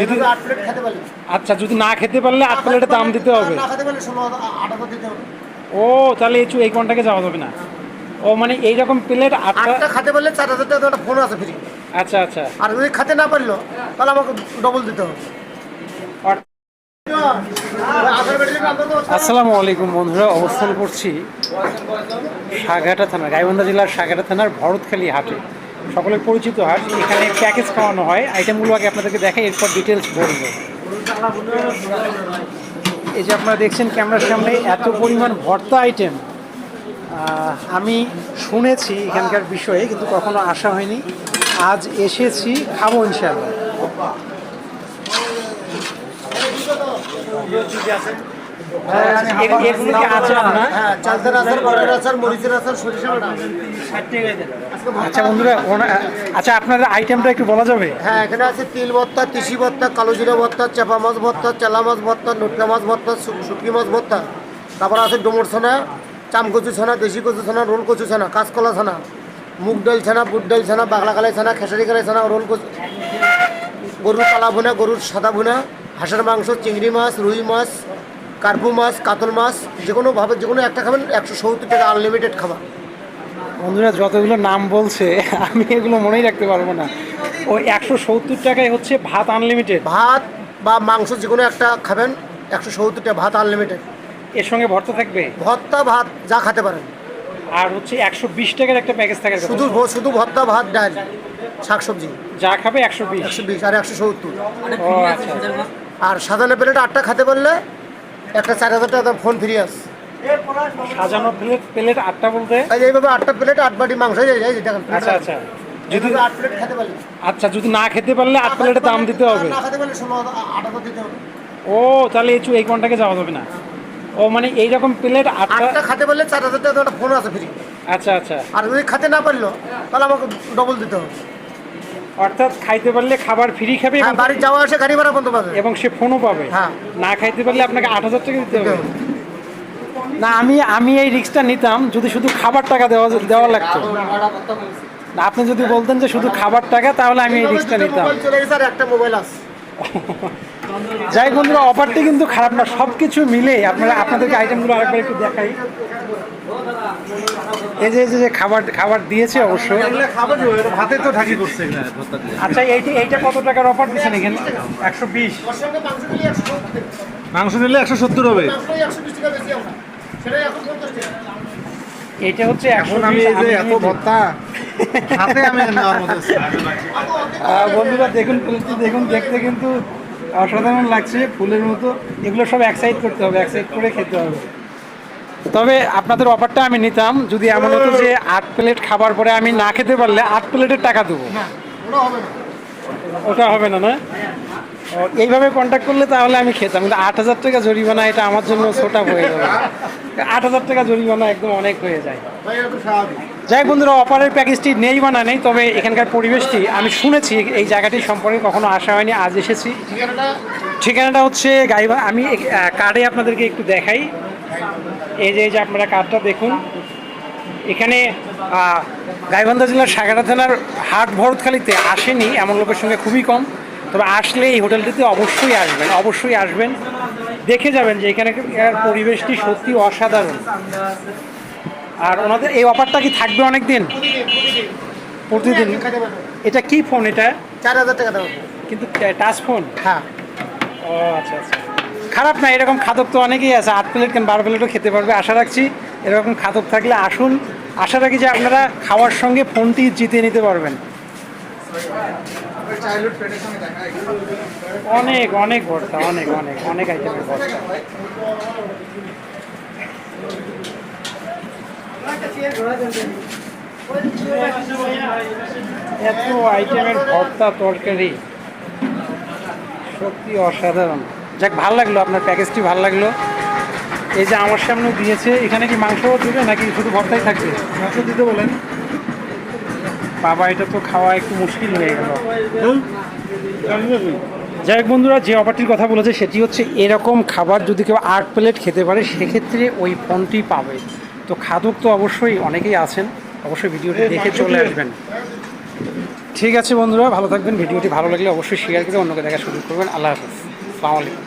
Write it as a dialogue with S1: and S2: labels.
S1: যদি
S2: আট প্লেট খেতে পারলে।
S1: আচ্ছা যদি না খেতে পারলে আট প্লেটের দাম দিতে হবে।
S2: না খেতে পারলে ষোলো আট দিতে হবে।
S1: ও তাহলে এই এই কন্টাকে যাওয়া যাবে না? ও মানে এইরকম প্লেট আটটা
S2: খেতে পারলে চার হাজার টাকা একটা ফোন আছে ফ্রি
S1: আচ্ছা আচ্ছা।
S2: আর যদি খেতে না পারল তাহলে আমাকে ডবল দিতে হবে।
S1: আসসালামু আলাইকুম বন্ধুরা অবস্থান করছি সাগাটা থানা গাইবান্ধা জেলার সাগাটা থানার ভরতখালী হাটে। সকলের পরিচিত হাট এখানে প্যাকেজ খাওয়ানো হয়। আইটেমগুলো আগে আপনাদেরকে দেখে এরপর ডিটেলস বলব। এই যে আপনারা দেখছেন ক্যামেরার সামনে এত পরিমাণ ভর্তা আইটেম আমি শুনেছি এখানকার বিষয়ে, কিন্তু কখনো আসা হয়নি। আজ এসেছি, খাব ইনশাল্লাহ
S2: হ্যাঁ সরিষা বাটা
S1: আচ্ছা বন্ধুরা আচ্ছা আপনাদের আইটেমটা একটু বলা যাবে?
S2: হ্যাঁ এখানে আছে তিল ভর্তা তিসি ভর্তা কালো জিরা ভর্তা চাপা মাছ ভর্তা চেলা মাছ ভর্তা নোটকা মাছ ভর্তা মাছ ভর্তা। তারপর আছে ডোমর ছানা চাম কচু ছানা দেশি কচু ছানা রোল কচু ছানা কাঁচকলা ছানা মুগ ডাল ছানা বুট ডাল ছানা বাগলা কালাই ছানা খেসারি কালাই ছানা রোল কচু গরুর কালা ভুনা গরুর সাদা ভুনা হাঁসের মাংস চিংড়ি মাছ রুই মাছ কার্পু মাছ কাতল মাছ যে কোনোভাবে যে কোনো একটা খাবেন একশো সত্তর টাকা আনলিমিটেড খাবার।
S1: বন্ধুরা যতগুলো নাম বলছে আমি এগুলো মনেই রাখতে পারব না। ওই একশো সত্তর টাকায় হচ্ছে ভাত আনলিমিটেড
S2: ভাত বা মাংস যে কোনো একটা খাবেন একশো সত্তর টাকা ভাত আনলিমিটেড
S1: এর সঙ্গে ভর্তা থাকবে?
S2: ভর্তা ভাত যা খেতে পারেন।
S1: আর হচ্ছে একশো বিশ টাকার একটা প্যাকেজ থাকে
S2: শুধু ভ- শুধু ভর্তা ভাত ডাল শাকসবজি।
S1: যা খাবে একশো বিশ।
S2: একশো বিশ আর একশো সত্তর।
S1: ও আচ্ছা।
S2: আর সাজানো প্লেট আটটা খেতে পারলে একটা চার হাজার টাকা ফোন ফ্রি আস
S1: সাজানো প্লেট প্লেট আটটা বলতে?
S2: এইভাবে আটটা প্লেট আট বাটি মাংস যায় এই
S1: আচ্ছা আচ্ছা। যদি
S2: আট প্লেট খেতে পারলে।
S1: আচ্ছা যদি না খেতে পারলে আট প্লেটের দাম দিতে হবে।
S2: না খেতে পারলে ষোলো হাজার- দিতে হবে।
S1: ও তাহলে এই এই কন্টাকে যাওয়া যাবে না? ও মানে এইরকম প্লেট আটটা
S2: আটটা খেতে পারলে চার হাজার টাকা একটা ফোন আছে ফ্রি
S1: আচ্ছা আচ্ছা।
S2: আর যদি খেতে না পারল তাহলে আমাকে ডবল দিতে হবে।
S1: অর্থাৎ খাইতে পারলে খাবার ফ্রি খাবে
S2: হ্যাঁ
S1: এবং-
S2: বাড়ি যাওয়া আসে গাড়ি ভাড়া বন্ধ পাবে।
S1: এবং সে ফোনও পাবে।
S2: হ্যাঁ।
S1: না খাইতে পারলে আপনাকে আট হাজার টাকা দিতে হবে। না আমি আমি এই রিক্সটা নিতাম যদি শুধু খাবার টাকা দেওয়া দেওয়া লাগতো। আপনি যদি বলতেন যে শুধু খাবার টাকা তাহলে আমি এই রিক্সটা নিতাম।
S2: একটা মোবাইল আছে।
S1: যাই বন্ধুরা অফারটি কিন্তু খারাপ না সব কিছু মিলে আপনারা আপনাদেরকে আইটেমগুলো আরেকবার একটু দেখাই। এই যে এই যে- খাবার খাবার দিয়েছে অবশ্য
S3: ভাতে তো ঢাকি করছে
S1: আচ্ছা এইটা এইটা কত টাকার অফার দিচ্ছেন এখানে? একশো বিশ।
S2: মাংস নিলে একশো সত্তর
S3: হবে।
S1: এইটা হচ্ছে
S3: এখন আমি এই যে এত ভত্তা হাতে আমি নেওয়ার মতো
S1: বন্ধুরা দেখুন দেখুন দেখতে কিন্তু অসাধারণ লাগছে ফুলের মতো। এগুলো সব এক সাইড করতে হবে এক সাইড করে খেতে হবে। তবে আপনাদের অফারটা আমি নিতাম যদি এমন হতো যে আট প্লেট খাবার পরে আমি না খেতে পারলে আট প্লেটের টাকা দেবো।
S2: ওটা হবে না।
S1: না না? এইভাবে কন্ট্যাক্ট করলে তাহলে আমি খেতাম কিন্তু আট হাজার টাকা জরিমানা এটা আমার জন্য ছোটা হয়ে যাবে। আট হাজার টাকা জরিমানা একদম অনেক হয়ে যায়। যাই বন্ধুরা, অপারের প্যাকেজটি নেই বা না নেই, তবে এখানকার পরিবেশটি আমি শুনেছি, এই জায়গাটি সম্পর্কে কখনো আসা হয়নি, আজ এসেছি।
S2: ঠিকানাটা
S1: হচ্ছে গাইবা, আমি কার্ডে আপনাদেরকে একটু দেখাই। এই যে এই যে আপনারা কার্ডটা দেখুন। এখানে গাইবান্ধা জেলার সাগারা থানার হাট ভরতখালিতে আসেনি, এমন লোকের সঙ্গে খুবই কম। তবে আসলে এই হোটেলটিতে অবশ্যই আসবেন অবশ্যই আসবেন। দেখে যাবেন যে এখানে পরিবেশটি সত্যি অসাধারণ। আর ওনাদের এই অফারটা কি থাকবে অনেক দিন প্রতিদিন এটা কি ফোন এটা?
S2: চার হাজার টাকা
S1: কিন্তু টাচ ফোন?
S2: হ্যাঁ।
S1: ও আচ্ছা আচ্ছা। খারাপ না এরকম খাদক তো অনেকেই আছে। আট প্লেট কেন বারো প্লেটও খেতে পারবে আশা রাখছি। এরকম খাদক থাকলে আসুন। আশা রাখি যে আপনারা খাওয়ার সঙ্গে ফোনটি জিতে নিতে পারবেন। অনেক অনেক ভর্তা অনেক অনেক অনেক আইটেমের ভর্তা। এত আইটেমের ভর্তা তরকারি। সত্যি অসাধারণ। যাক ভালো লাগল আপনার প্যাকেজটি ভালো লাগল। এই যে আমার সামনে দিয়েছে এখানে কি মাংস দিবে নাকি শুধু ভর্তাই থাকবে?
S3: মাংস দিতে বলেন।
S1: বাবা এটা তো খাওয়া একটু মুশকিল হয়ে গেল। যাই হোক বন্ধুরা যে অফারটির কথা বলেছে সেটি হচ্ছে এরকম খাবার যদি কেউ আট প্লেট খেতে পারে সেক্ষেত্রে ওই ফোনটি পাবে। তো খাদক তো অবশ্যই অনেকেই আছেন। অবশ্যই ভিডিওটি দেখে চলে আসবেন। ঠিক আছে বন্ধুরা ভালো থাকবেন। ভিডিওটি ভালো লাগলে অবশ্যই শেয়ার করে অন্যকে দেখা শুরু করবেন। আল্লাহ হাফিজ। সালাম আলাইকুম।